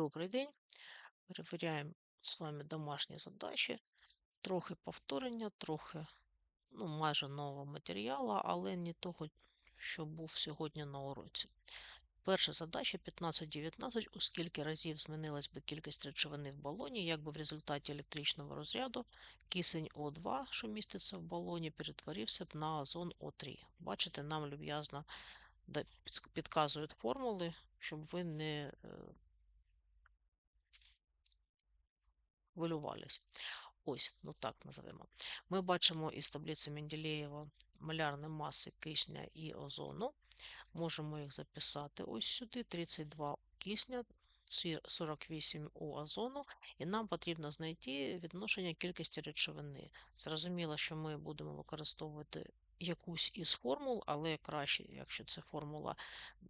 Добрий день. Перевіряємо з вами домашні задачі. Трохи повторення, трохи, ну, майже нового матеріалу, але не того, що був сьогодні на уроці. Перша задача 15-19. У скільки разів змінилась би кількість речовини в балоні, якби в результаті електричного розряду кисень О2, що міститься в балоні, перетворився б на озон О3. Бачите, нам люб'язно підказують формули, щоб ви не хвилювались. Ось, ну так називаємо. Ми бачимо із таблиці Менделєєва малярні маси кисня і озону. Можемо їх записати ось сюди: 32 кисня, 48 у озону, і нам потрібно знайти відношення кількості речовини. Зрозуміло, що ми будемо використовувати якусь із формул, але краще, якщо це формула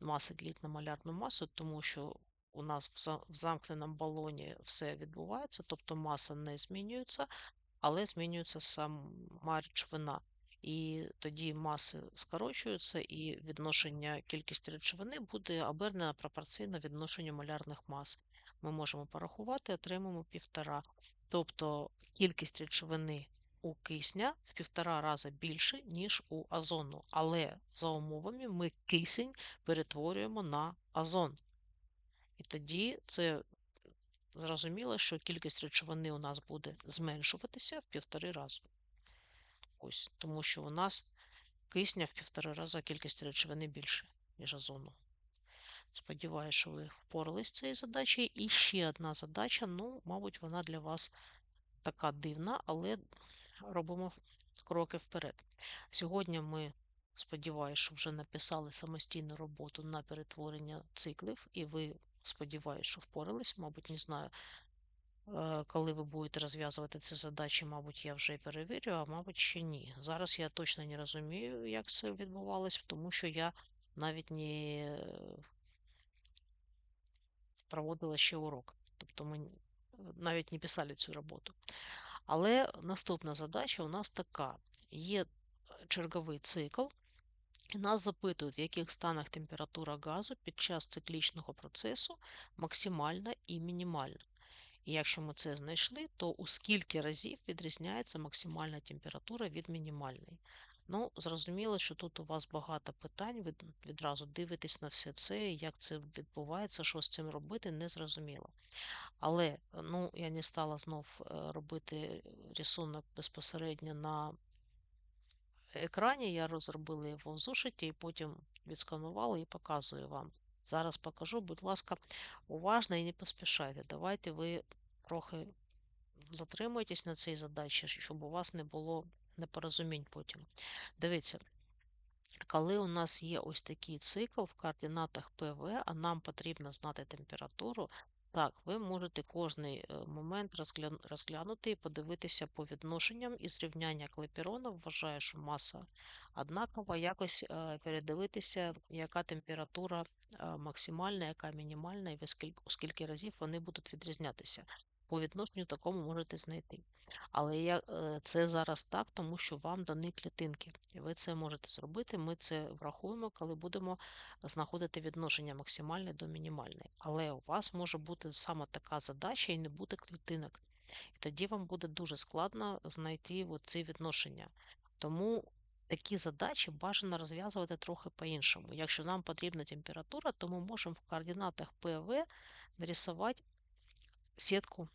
маси ділить на малярну масу, тому що у нас в замкненому балоні все відбувається, тобто маса не змінюється, але змінюється сама речовина. І тоді маси скорочуються, і відношення кількості речовини буде обернено пропорційно відношенню малярних мас. Ми можемо порахувати, отримаємо півтора. Тобто кількість речовини у кисня в півтора рази більше, ніж у озону. Але за умовами ми кисень перетворюємо на озон. І тоді це зрозуміло, що кількість речовини у нас буде зменшуватися в півтори рази. Ось, Тому що у нас кисня в півтори рази кількість речовини більше, ніж озону. Сподіваюся, що ви впорались з цією задачею. І ще одна задача, ну, мабуть, вона для вас така дивна, але робимо кроки вперед. Сьогодні ми, сподіваюся, що вже написали самостійну роботу на перетворення циклів, і ви Сподіваюсь, що впорались, мабуть, не знаю, е, коли ви будете розв'язувати ці задачі, мабуть, я вже перевірю, а мабуть, ще ні. Зараз я точно не розумію, як це відбувалось, тому що я навіть не проводила ще урок. Тобто ми навіть не писали цю роботу. Але наступна задача у нас така: є черговий цикл. І нас запитують, в яких станах температура газу під час циклічного процесу максимальна і мінімальна. І якщо ми це знайшли, то у скільки разів відрізняється максимальна температура від мінімальної. Ну, зрозуміло, що тут у вас багато питань, ви відразу дивитесь на все це, як це відбувається, що з цим робити, не зрозуміло. Але ну, я не стала знов е, робити рисунок безпосередньо на екрані, я розробила його в зошиті і потім відсканувала і показую вам. Зараз покажу, будь ласка, уважно і не поспішайте. Давайте ви трохи затримуйтесь на цій задачі, щоб у вас не було непорозумінь потім. Дивіться, коли у нас є ось такий цикл в координатах ПВ, а нам потрібно знати температуру, так, ви можете кожний е, момент розглянути і подивитися по відношенням і зрівняння клепірона. Вважаю, що маса однакова, якось е, передивитися, яка температура е, максимальна, яка мінімальна, і скільки разів вони будуть відрізнятися по відношенню такому можете знайти. Але я, е, це зараз так, тому що вам дані клітинки. Ви це можете зробити. Ми це врахуємо, коли будемо знаходити відношення максимальне до мінімальної. Але у вас може бути саме така задача і не бути клітинок. І тоді вам буде дуже складно знайти ці відношення. Тому такі задачі бажано розв'язувати трохи по-іншому. Якщо нам потрібна температура, то ми можемо в координатах ПВ нарисувати сітку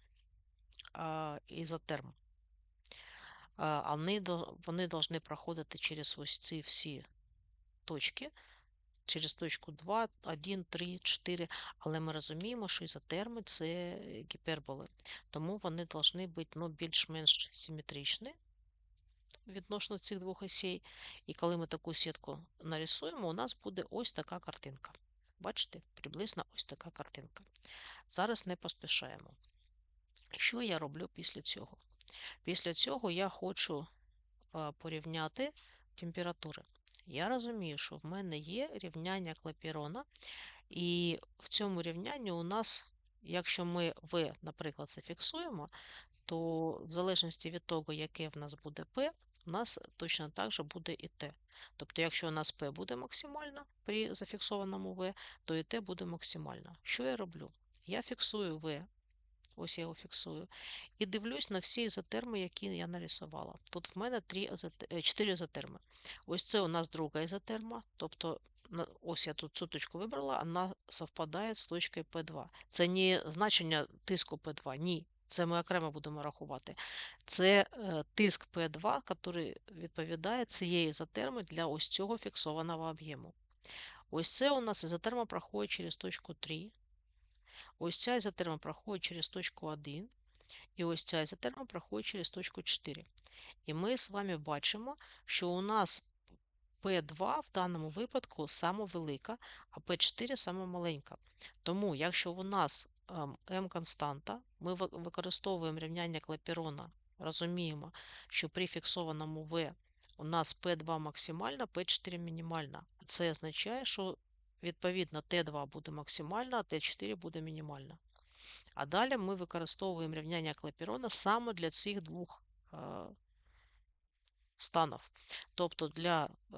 ізотерм. Вони вони повинні проходити через ось ці всі точки, через точку 2, 1, 3, 4. Але ми розуміємо, що ізотерми це гіперболи. Тому вони повинні бути ну, більш-менш симетричні відносно цих двох осей. І коли ми таку сітку нарисуємо, у нас буде ось така картинка. Бачите, приблизно ось така картинка. Зараз не поспішаємо. Що я роблю після цього? Після цього я хочу порівняти температури. Я розумію, що в мене є рівняння клапірона, і в цьому рівнянні у нас, якщо ми В, наприклад, зафіксуємо, то в залежності від того, яке в нас буде P, у нас точно так же буде і Т. Тобто, якщо у нас P буде максимально при зафіксованому В, то і Т буде максимально. Що я роблю? Я фіксую В. Ось я його фіксую. І дивлюсь на всі ізотерми, які я нарисувала. Тут в мене 3 4 ізотерми. Ось це у нас друга ізотерма. Тобто, ось я тут цю точку вибрала, вона совпадає з точкою P2. Це не значення тиску P2, ні. Це ми окремо будемо рахувати. Це е, тиск P2, який відповідає цієї ізотерми для ось цього фіксованого об'єму. Ось це у нас ізотерма проходить через точку 3. Ось ця ізотерма проходить через точку 1. І ось ця ізотерма проходить через точку 4. І ми з вами бачимо, що у нас P2 в даному випадку саме велика, а P4 саме маленька. Тому, якщо у нас м ем, константа, ми використовуємо рівняння Клапірона, розуміємо, що при фіксованому В у нас P2 максимальна, P4 мінімальна. Це означає, що відповідно Т2 буде максимальна, а Т4 буде мінімальна. А далі ми використовуємо рівняння Клапірона саме для цих двох е, станів. Тобто для е,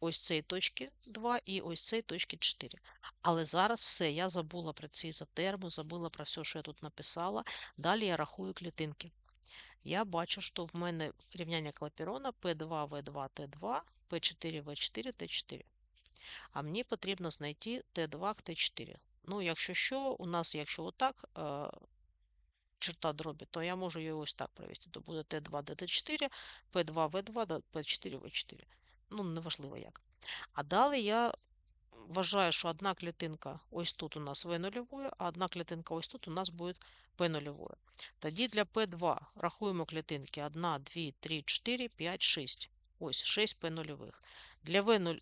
ось цієї точки 2 і ось цієї точки 4. Але зараз все, я забула про ці ізотерми, забула про все, що я тут написала. Далі я рахую клітинки. Я бачу, що в мене рівняння Клапірона P2, V2, T2, P4, V4, T4. А мені потрібно знайти Т2 Т4. Ну, якщо що, у нас, якщо отак е, черта дробі, то я можу її ось так провести. То буде Т2 ДТ4, П2 В2, П4 В4. Ну, неважливо як. А далі я вважаю, що одна клітинка ось тут у нас В0, а одна клітинка ось тут у нас буде П0. Тоді для П2 рахуємо клітинки 1, 2, 3, 4, 5, 6. Ось 6 П0. Для В0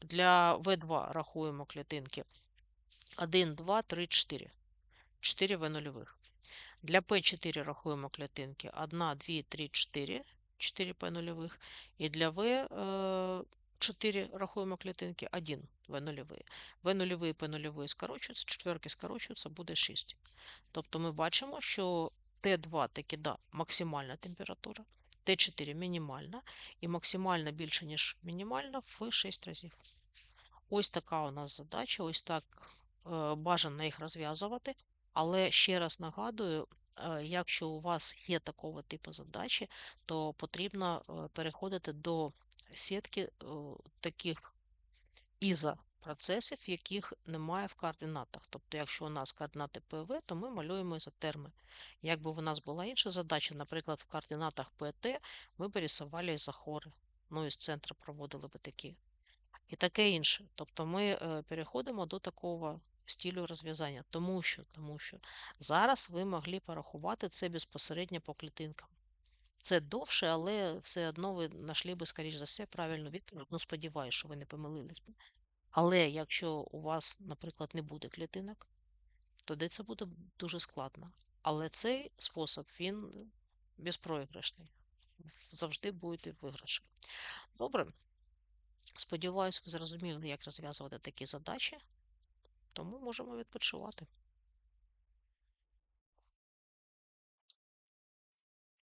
для В2 рахуємо клітинки 1, 2, 3, 4. 4 В нульових. Для П4 рахуємо клітинки 1, 2, 3, 4, 4 П нульових. І для В4 рахуємо клітинки 1 В нульовий. В нульовий П нульовий скорочуються, четверки скорочуються, буде 6. Тобто ми бачимо, що Т2 таки да, максимальна температура, Т4 мінімальна, і максимальна більше, ніж мінімальна в 6 разів. Ось така у нас задача, ось так е, бажано їх розв'язувати. Але ще раз нагадую, е, якщо у вас є такого типу задачі, то потрібно е, переходити до сітки таких іза процесів, яких немає в координатах. Тобто, якщо у нас координати ПВ, то ми малюємо ізотерми. Якби у нас була інша задача, наприклад, в координатах ПТ ми б рисували ізохори. Ну, із центру проводили би такі і таке інше. Тобто ми е, переходимо до такого стилю розв'язання, тому що тому що зараз ви могли порахувати це безпосередньо по клітинкам. Це довше, але все одно ви знайшли би, скоріш за все, правильну відповідь. Ну, сподіваюся, що ви не помилились. Але якщо у вас, наприклад, не буде клітинок, тоді це буде дуже складно. Але цей спосіб, він безпроіграшний. Завжди будете виграші. Добре. Сподіваюсь, ви зрозуміли, як розв'язувати такі задачі, тому можемо відпочивати.